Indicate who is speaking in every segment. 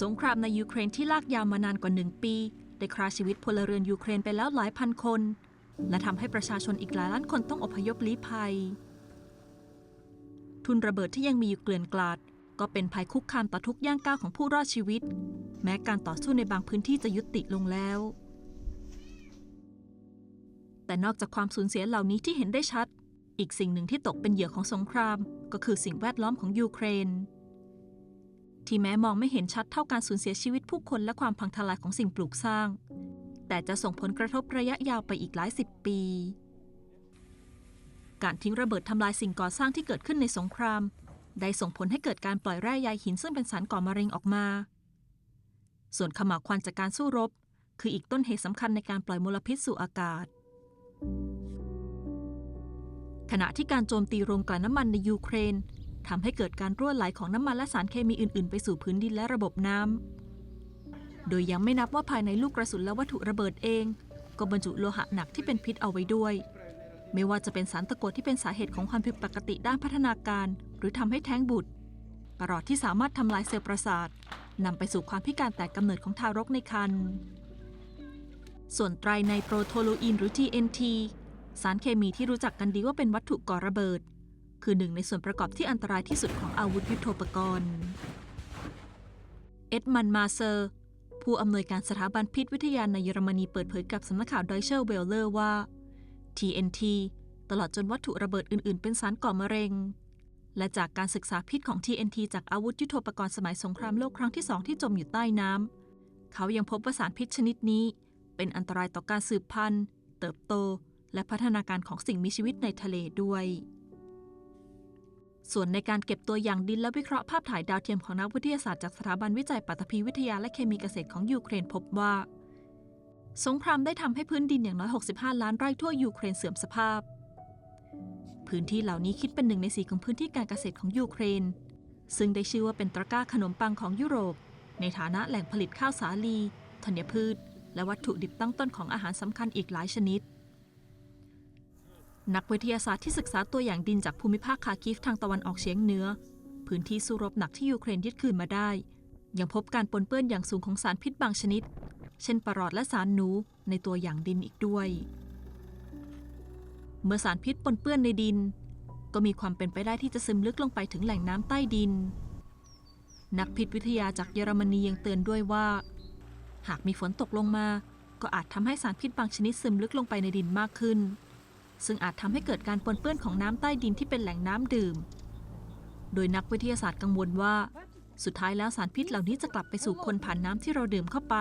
Speaker 1: สงครามในยูเครนที่ลากยาวมานานกว่าหนึ่งปี ได้ฆ่าชีวิตพลเรือนยูเครนไปแล้วหลายพันคน และทำให้ประชาชนอีกหลายล้านคนต้องอพยพลี้ภัย ทุนระเบิดที่ยังมีอยู่เกลื่อนกลาด ก็เป็นภัยคุกคามต่อทุกย่างก้าวของผู้รอดชีวิต แม้การต่อสู้ในบางพื้นที่จะยุติลงแล้ว แต่นอกจากความสูญเสียเหล่านี้ที่เห็นได้ชัด อีกสิ่งหนึ่งที่ตกเป็นเหยื่อของสงคราม ก็คือสิ่งแวดล้อมของยูเครน ที่แม้มองไม่เห็นชัดเท่าการสูญเสียชีวิตผู้คนและความพังทลายของสิ่งปลูกสร้าง แต่จะส่งผลกระทบระยะยาวไปอีกหลายสิบปี การทิ้งระเบิดทำลายสิ่งก่อสร้างที่เกิดขึ้นในสงคราม ได้ส่งผลให้เกิดการปล่อยแร่ใยหินซึ่งเป็นสารก่อมะเร็งออกมา ส่วนขม่าควันจากการสู้รบ คืออีกต้นเหตุสำคัญในการปล่อยมลพิษสู่อากาศ ขณะที่การโจมตีโรงกลั่นน้ำมันในยูเครน ทำให้เกิดการรั่วไหลของน้ำมันและสารเคมีอื่น ๆ ไปสู่พื้นดินและระบบน้ำ โดยยังไม่นับว่าภายในลูกกระสุนและวัตถุระเบิดเอง ก็บรรจุโลหะหนักที่เป็นพิษเอาไว้ด้วย ไม่ว่าจะเป็นสารตะกั่วที่เป็นสาเหตุของความผิดปกติด้านพัฒนาการ หรือทำให้แท้งบุตรปรอดที่สามารถทำลายเซลล์ประสาทนำไปสู่ความพิการแตกกำเนิดของทารกในครรภ์ ส่วนไตรไนโตรโทลูอินหรือ TNT สารเคมีที่รู้จักกันดีว่าเป็นวัตถุก่อระเบิด คือหนึ่งในส่วนประกอบที่อันตรายที่สุดของอาวุธยุโทโธปกรณ์ เอ็ดมันมาเซอร์ ผู้อำนวยการสถาบันพิษวิทยาในเยอรมนีเปิดเผยกับสำนักข่าวดอยเชอร์เวลเลอร์ว่า TNT ตลอดจนวัตถุระเบิดอื่น ๆ เป็นสารก่อมะเร็ง และจากการศึกษาพิษของ TNT จากอาวุธยุโทโธปกรณ์สมัยสงครามโลกครั้งที่สองที่จมอยู่ใต้น้ำเขายังพบว่าสารพิษชนิดนี้ เป็นอันตรายต่อการสืบพันธุ์ เติบโต และพัฒนาการของสิ่งมีชีวิตในทะเลด้วย ส่วนในการเก็บตัวอย่างดินและวิเคราะห์ภาพถ่ายดาวเทียมของนักวิทยาศาสตร์จากสถาบันวิจัยปัตภีวิทยาและเคมีเกษตรของยูเครนพบว่า สงครามได้ทำให้พื้นดินอย่างน้อย 65 ล้านไร่ทั่วยูเครนเสื่อมสภาพ พื้นที่เหล่านี้คิดเป็นหนึ่งในสี่ของพื้นที่การเกษตรของยูเครน ซึ่งได้ชื่อว่าเป็นตะกร้าขนมปังของยุโรป ในฐานะแหล่งผลิตข้าวสาลีธัญพืช และวัตถุดิบตั้งต้นของอาหารสำคัญอีกหลายชนิด นักวิทยาศาสตร์ที่ศึกษาตัวอย่างดินจากภูมิภาคคาคิฟทางตะวันออกเฉียงเหนือ พื้นที่สู้รบหนักที่ยูเครนยึดคืนมาได้ ยังพบการปนเปื้อนอย่างสูงของสารพิษบางชนิด เช่นปรอดและสารหนูในตัวอย่างดินอีกด้วย เมื่อสารพิษปนเปื้อนในดิน ก็มีความเป็นไปได้ที่จะซึมลึกลงไปถึงแหล่งน้ำใต้ดิน นักพิษวิทยาจากเยอรมนียังเตือนด้วยว่า หากมีฝนตกลงมา ก็อาจทำให้สารพิษบางชนิดซึมลึกลงไปในดินมากขึ้น ซึ่งอาจทำให้เกิดการปนเปื้อนของน้ำใต้ดินที่เป็นแหล่งน้ำดื่ม โดยนักวิทยาศาสตร์กังวลว่า สุดท้ายแล้วสารพิษเหล่านี้จะกลับไปสู่คนผ่านน้ำที่เราดื่มเข้าไป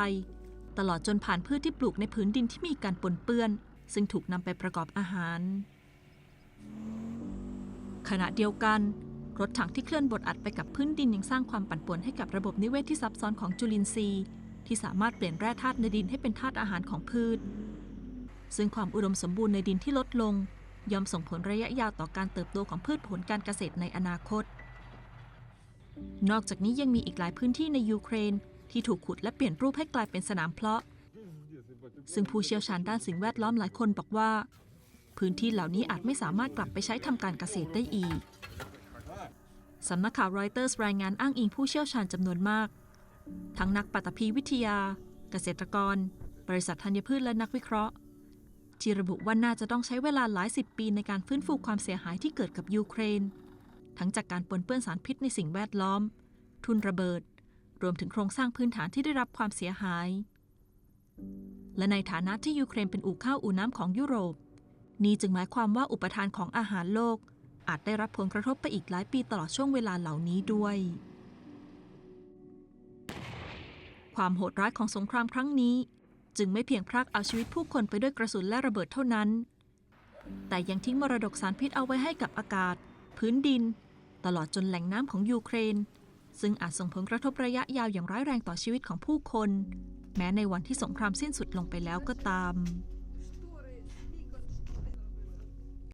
Speaker 1: ตลอดจนผ่านพืชที่ปลูกในพื้นดินที่มีการปนเปื้อน ซึ่งถูกนำไปประกอบอาหาร ขณะเดียวกัน รถถังที่เคลื่อนบดอัดไปกับพื้นดินยังสร้างความปั่นป่วนให้กับระบบนิเวศที่ซับซ้อนของจุลินทรีย์ที่สามารถเปลี่ยนแร่ธาตุในดินให้เป็นธาตุอาหารของพืช ซึ่งความอุดมสมบูรณ์ในดินที่ลดลง ย่อมส่งผลระยะยาวต่อการเติบโตของพืชผลการเกษตรในอนาคต นอกจากนี้ยังมีอีกหลายพื้นที่ในยูเครน ที่ถูกขุดและเปลี่ยนรูปให้กลายเป็นสนามเพาะ ซึ่งผู้เชี่ยวชาญด้านสิ่งแวดล้อมหลายคนบอกว่า พื้นที่เหล่านี้อาจไม่สามารถกลับไปใช้ทำการเกษตรได้อีกสำนักข่าวรอยเตอร์สรายงานอ้างอิงผู้เชี่ยวชาญจำนวนมาก ทั้งนักปัตภีวิทยา เกษตรกร บริษัทธัญพืชและนักวิเคราะห์ ที่ระบุว่าน่าจะต้องใช้เวลาหลายสิบปีในการฟื้นฟูความเสียหายที่เกิดกับยูเครน ทั้งจากการปนเปื้อนสารพิษในสิ่งแวดล้อม ทุนระเบิด รวมถึงโครงสร้างพื้นฐานที่ได้รับความเสียหาย และในฐานะที่ยูเครนเป็นอู่ข้าวอู่น้ำของยุโรป นี่จึงหมายความว่าอุปทานของอาหารโลก อาจได้รับผลกระทบไปอีกหลายปีตลอดช่วงเวลาเหล่านี้ด้วย ความโหดร้ายของสงครามครั้งนี้ จึงไม่เพียงพรากเอาชีวิตผู้คนไปด้วยกระสุนและระเบิดเท่านั้น แต่ยังทิ้งมรดกสารพิษเอาไว้ให้กับอากาศ พื้นดิน ตลอดจนแหล่งน้ำของยูเครน ซึ่งอาจส่งผลกระทบระยะยาวอย่างร้ายแรงต่อชีวิตของผู้คน แม้ในวันที่สงครามสิ้นสุดลงไปแล้วก็ตาม